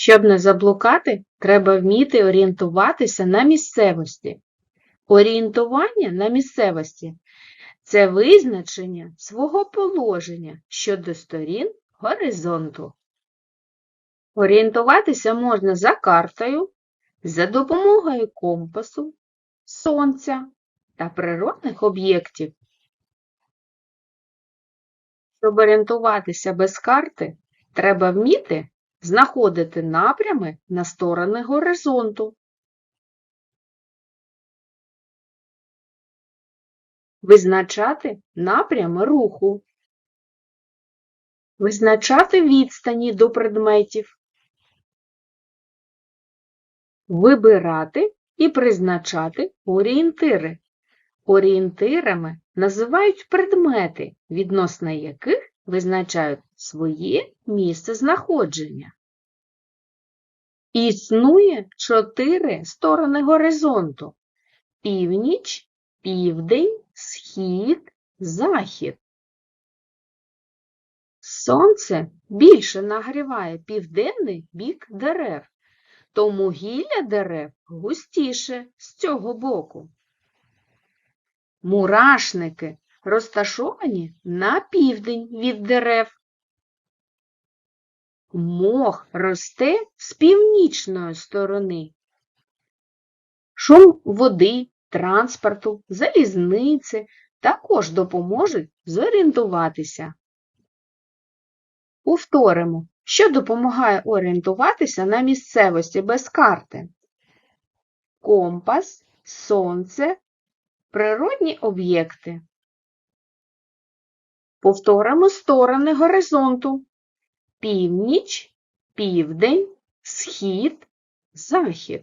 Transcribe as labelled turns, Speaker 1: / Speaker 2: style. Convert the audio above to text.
Speaker 1: Щоб не заблукати, треба вміти орієнтуватися на місцевості. Орієнтування на місцевості це визначення свого положення щодо сторін горизонту. Орієнтуватися можна за картою, за допомогою компасу, сонця та природних об'єктів. Щоб орієнтуватися без карти, треба вміти знаходити напрями на сторони горизонту. Визначати напрями руху. Визначати відстані до предметів. Вибирати і призначати орієнтири. Орієнтирами називають предмети, відносно яких визначають своє місце знаходження. Існує чотири сторони горизонту – північ, південь, схід, захід. Сонце більше нагріває південний бік дерев, тому гілля дерев густіше з цього боку. Мурашники розташовані на південь від дерев. Мох росте з північної сторони. Шум води, транспорту, залізниці також допоможуть зорієнтуватися. Повторимо, що допомагає орієнтуватися на місцевості без карти. Компас, сонце, природні об'єкти. Повторимо сторони горизонту. Північ, південь, схід, захід.